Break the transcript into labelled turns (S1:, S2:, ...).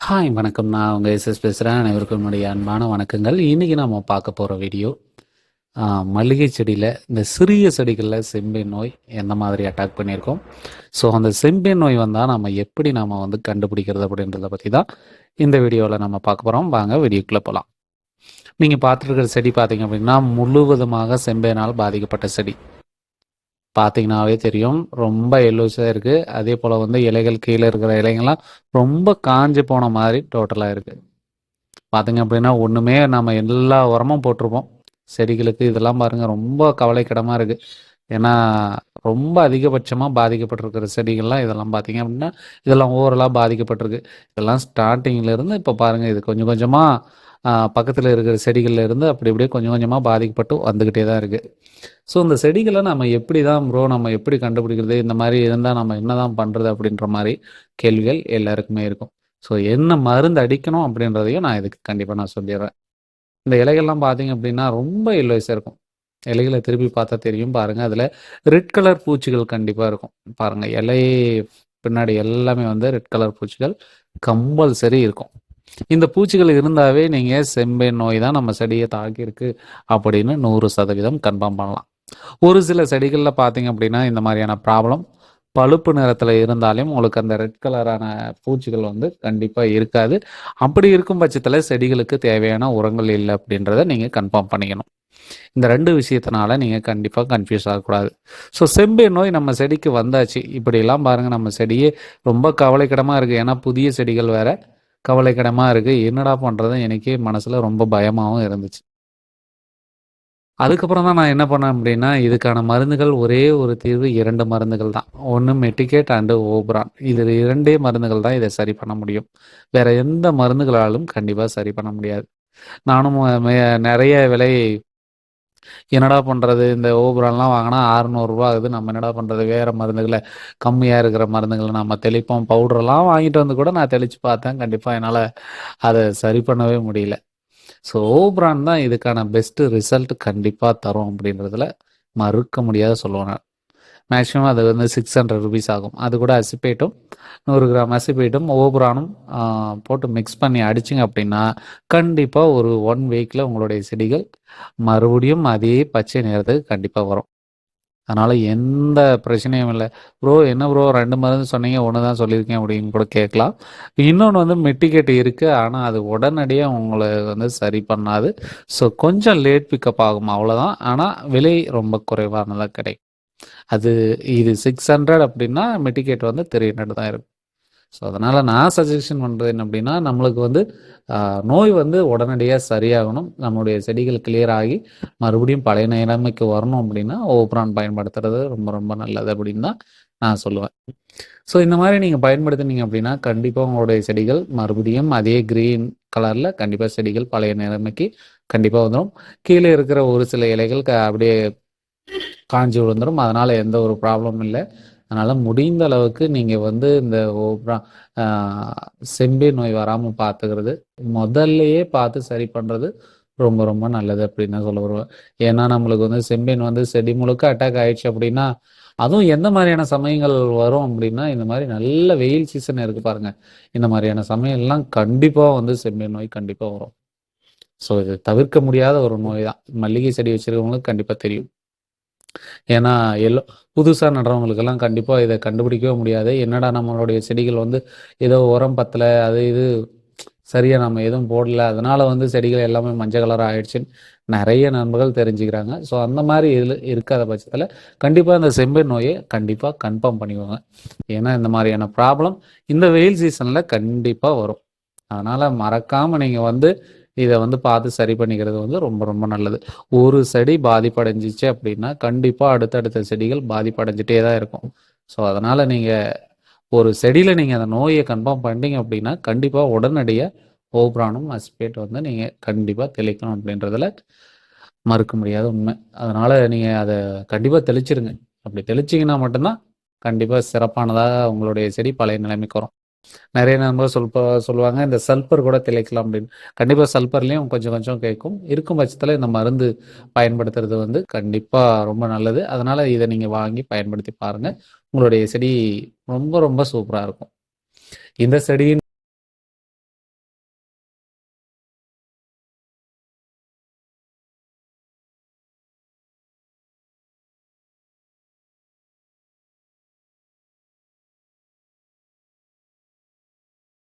S1: Hi வணக்கம். நான் உங்கள் எஸ்எஸ் பேசுகிறேன் அனைவருக்கும் என்னுடைய அன்பான வணக்கங்கள். இன்றைக்கி நம்ம பார்க்க போகிற வீடியோ மளிகை மல்லிகை செடியில் இந்த சிறிய செடிகளில் செம்பை நோய் எந்த மாதிரி அட்டாக் பண்ணியிருக்கோம்? ஸோ அந்த செம்பை நோய் வந்தால் நம்ம எப்படி நாம் வந்து கண்டுபிடிக்கிறது அப்படின்றத பற்றி தான் இந்த வீடியோவில் நம்ம பார்க்க போகிறோம் வாங்க வீடியோக்குள்ளே போகலாம் நீங்கள் பார்த்துருக்கிற செடி பார்த்தீங்க அப்படின்னா முழுவதுமாக செம்பேனால் பாதிக்கப்பட்ட செடி. பார்த்தீங்கன்னாவே தெரியும். ரொம்ப எல்லோஸாக இருக்குது அதே போல் வந்து இலைகள் கீழே இருக்கிற இலைகள்லாம் ரொம்ப காஞ்சு போன மாதிரி டோட்டலாக இருக்குது பார்த்தீங்க அப்படின்னா ஒன்றுமே நம்ம எல்லா உரமும் போட்டிருப்போம். செடிகளுக்கு இதெல்லாம் பாருங்கள் ரொம்ப கவலைக்கிடமாக இருக்குது ஏன்னா ரொம்ப அதிகபட்சமாக பாதிக்கப்பட்டிருக்கிற செடிகள்லாம் இதெல்லாம் பார்த்தீங்க அப்படின்னா இதெல்லாம் ஓவரலாக பாதிக்கப்பட்டிருக்கு. இதெல்லாம் ஸ்டார்டிங்கிலேருந்து இப்போ பாருங்கள் இது கொஞ்சம் கொஞ்சமாக பக்கத்தில் இருக்கிற செடிகளில் இருந்து அப்படி இப்படியே கொஞ்சம் கொஞ்சமாக பாதிக்கப்பட்டு வந்துக்கிட்டே தான் இருக்குது ஸோ இந்த செடிகளை நம்ம எப்படி தான் ப்ரோ நம்ம எப்படி கண்டுபிடிக்கிறது? இந்த மாதிரி இருந்தால் நம்ம என்ன தான் பண்ணுறது அப்படின்ற மாதிரி கேள்விகள் எல்லாருக்குமே இருக்கும். ஸோ என்ன மருந்து அடிக்கணும் அப்படின்றதையும் நான் இதுக்கு கண்டிப்பாக நான் சொல்லிடுறேன். இந்த இலைகள்லாம் பார்த்தீங்க அப்படின்னா ரொம்ப எல்லோஸாக இருக்கும். இலைகளை திருப்பி பார்த்தா தெரியும் பாருங்கள் அதில் ரெட் கலர் பூச்சிகள் கண்டிப்பாக இருக்கும். பாருங்கள் இலை பின்னாடி எல்லாமே வந்து ரெட் கலர் பூச்சிகள் கம்பல்சரி இருக்கும். இந்த பூச்சிகள் இருந்தாவே நீங்கள் செம்பை நோய் தான் நம்ம செடியை தாக்கியிருக்கு அப்படின்னு நூறு சதவீதம் கன்ஃபார்ம் பண்ணலாம். ஒரு சில செடிகளில் பார்த்தீங்க அப்படின்னா இந்த மாதிரியான ப்ராப்ளம். பழுப்பு நிறத்தில் இருந்தாலும் உங்களுக்கு அந்த ரெட் கலரான பூச்சிகள் வந்து கண்டிப்பாக இருக்காது. அப்படி இருக்கும் பட்சத்தில் செடிகளுக்கு தேவையான உரங்கள் இல்லை அப்படின்றத நீங்கள் கன்ஃபார்ம் பண்ணிக்கணும். இந்த ரெண்டு விஷயத்தினால நீங்கள் கண்டிப்பாக கன்ஃபியூஸ் ஆகக்கூடாது. ஸோ செம்பு நோய் நம்ம செடிக்கு வந்தாச்சு. இப்படியெல்லாம் பாருங்கள் நம்ம செடியே ரொம்ப கவலைக்கிடமாக இருக்குது ஏன்னா புதிய செடிகள் வேறு கவலைக்கிடமாக இருக்குது என்னடா பண்ணுறது எனக்கே மனசில் ரொம்ப பயமாகவும் இருந்துச்சு. அதுக்கப்புறம் தான் நான் என்ன பண்ணேன் அப்படின்னா இதுக்கான மருந்துகள் ஒரே ஒரு தீர்வு இரண்டு மருந்துகள் தான். ஒன்று மெட்டிகேட் அண்டு ஓப்ரான். இது இரண்டே மருந்துகள் தான் இதை சரி பண்ண முடியும். வேற எந்த மருந்துகளாலும் கண்டிப்பாக சரி பண்ண முடியாது. நானும் நிறைய விலை என்னடா பண்ணுறது இந்த ஓப்ரான்லாம் வாங்கினா அறுநூறுவா ஆகுது. நம்ம என்னடா பண்ணுறது வேறு மருந்துகளை கம்மியாக இருக்கிற மருந்துகளை நம்ம தெளிப்போம். பவுடரெல்லாம் வாங்கிட்டு வந்து கூட நான் தெளித்து பார்த்தேன். கண்டிப்பாக என்னால் அதை சரி பண்ணவே முடியல. ஸோ ஓப்ரான் தான் இதுக்கான பெஸ்ட்டு ரிசல்ட் கண்டிப்பாக தரும் அப்படின்றதுல மறுக்க முடியாத சொல்லுவேன் நான். மேக்ஸிமம் அது வந்து சிக்ஸ் ஹண்ட்ரட் ருபீஸ் ஆகும். அது கூட அசிப்பேட்டும் நூறு கிராம் அசிபைட்டும் ஓபுரானும் போட்டு மிக்ஸ் பண்ணி அடிச்சிங்க அப்படின்னா கண்டிப்பாக ஒரு ஒன் வீக்கில் உங்களுடைய செடிகள் மறுபடியும் அதே பச்சை நேரத்துக்கு கண்டிப்பாக வரும். அதனால் எந்த பிரச்சனையும் இல்லை. ப்ரோ என்ன ப்ரோ ரெண்டு மருந்து சொன்னீங்க ஒன்று தான் சொல்லியிருக்கேன் அப்படின்னு கூட கேட்கலாம். இன்னொன்று வந்து மெட்டிகேட் இருக்குது ஆனால் அது உடனடியாக உங்களை வந்து சரி பண்ணாது. ஸோ கொஞ்சம் லேட் பிக்கப் ஆகும் அவ்வளோதான் ஆனால் விலை ரொம்ப குறைவானதாக கிடைக்கும். அது இது சிக்ஸ் ஹண்ட்ரட் அப்படின்னா மெட்டிகேட் வந்து த்ரீ ஹண்ட்ரட் தான் இருக்கும். ஸோ அதனால் நான் சஜஷன் பண்ணுறது என்ன அப்படின்னா நம்மளுக்கு வந்து ஆஹ், நோய் வந்து உடனடியாக சரியாகணும். நம்மளுடைய செடிகள் கிளியர் ஆகி மறுபடியும் பழைய நிலைமைக்கு வரணும் அப்படின்னா ஓப்ரான் பயன்படுத்துறது ரொம்ப ரொம்ப நல்லது அப்படின்னு தான் நான் சொல்லுவேன். ஸோ இந்த மாதிரி நீங்கள் பயன்படுத்தினீங்க அப்படின்னா கண்டிப்பாக உங்களுடைய செடிகள் மறுபடியும் அதே கிரீன் கலரில் கண்டிப்பாக செடிகள் பழைய நிலைமைக்கு கண்டிப்பாக வந்துடும் கீழே இருக்கிற ஒரு சில இலைகள் க- அப்படியே காஞ்சி விழுந்துடும் அதனால் எந்த ஒரு ப்ராப்ளமும் இல்லை. அதனால் முடிந்த அளவுக்கு நீங்கள் வந்து இந்த ஓப்ரா நோய் வராமல் பார்த்துக்கிறது. முதல்லையே பார்த்து சரி பண்ணுறது ரொம்ப ரொம்ப நல்லது அப்படின்னு தான் சொல்ல வருவேன். ஏன்னா நம்மளுக்கு வந்து செம்பின் வந்து செடி முழுக்க அட்டாக் ஆயிடுச்சு அப்படின்னா அதுவும் எந்த மாதிரியான சமயங்கள் வரும் அப்படின்னா இந்த மாதிரி நல்ல வெயில் சீசன் இருக்கு பாருங்க. இந்த மாதிரியான சமயம்லாம் கண்டிப்பாக வந்து செம்பேன் நோய் கண்டிப்பாக வரும். ஸோ இது தவிர்க்க முடியாத ஒரு நோய் தான். மல்லிகை செடி வச்சிருக்கவங்களுக்கு கண்டிப்பாக தெரியும். ஏன்னா எல்லோ புதுசாக நடுறவங்களுக்கெல்லாம் கண்டிப்பாக இதை கண்டுபிடிக்கவே முடியாது. என்னடா நம்மளுடைய செடிகள் வந்து ஏதோ உரம் பத்தலை அது இது சரியாக நம்ம எதுவும் போடல அதனால வந்து செடிகள் எல்லாமே மஞ்சள் கலர் ஆயிடுச்சுன்னு நிறைய நண்பர்கள் தெரிஞ்சுக்கிறாங்க. ஸோ அந்த மாதிரி இதில் இருக்காத பட்சத்தில் கண்டிப்பாக இந்த செம்பு நோயை கண்டிப்பாக கன்ஃபார்ம் பண்ணிக்கோங்க. ஏன்னா இந்த மாதிரியான ப்ராப்ளம் இந்த வெயில் சீசனில் கண்டிப்பாக வரும். அதனால் மறக்காமல் நீங்கள் வந்து இதை வந்து பார்த்து சரி பண்ணிக்கிறது வந்து ரொம்ப ரொம்ப நல்லது. ஒரு செடி பாதிப்படைஞ்சிச்சு அப்படின்னா கண்டிப்பாக அடுத்தடுத்த செடிகள் பாதிப்படைஞ்சிட்டே தான் இருக்கும். ஸோ அதனால் நீங்கள் ஒரு செடியில் நீங்கள் அந்த நோயை கன்ஃபார்ம் பண்ணிட்டீங்க அப்படின்னா கண்டிப்பாக உடனடியாக ஓப்ரானும் அஸ்பேட் வந்து நீங்கள் கண்டிப்பாக தெளிக்கணும் அப்படின்றதுல மறுக்க முடியாத உண்மை. அதனால் நீங்கள் அதை கண்டிப்பாக தெளிச்சிருங்க. அப்படி தெளிச்சிங்கன்னா மட்டும்தான் கண்டிப்பாக சிறப்பானதாக உங்களுடைய செடி பழைய நிலைமைக்கு வரும். நிறைய நண்பர்கள் சொல்ப சொல்லுவாங்க இந்த சல்பர் கூட தெளிக்கலாம் அப்படின்னு. கண்டிப்பாக சல்பர்லேயும் கொஞ்சம் கொஞ்சம் கேட்கும். இருக்கும் பட்சத்தில் இந்த மருந்து பயன்படுத்துறது வந்து கண்டிப்பாக ரொம்ப நல்லது. அதனால் இதை நீங்கள் வாங்கி பயன்படுத்தி பாருங்கள் உங்களுடைய செடி ரொம்ப ரொம்ப சூப்பராக இருக்கும். இந்த செடியின்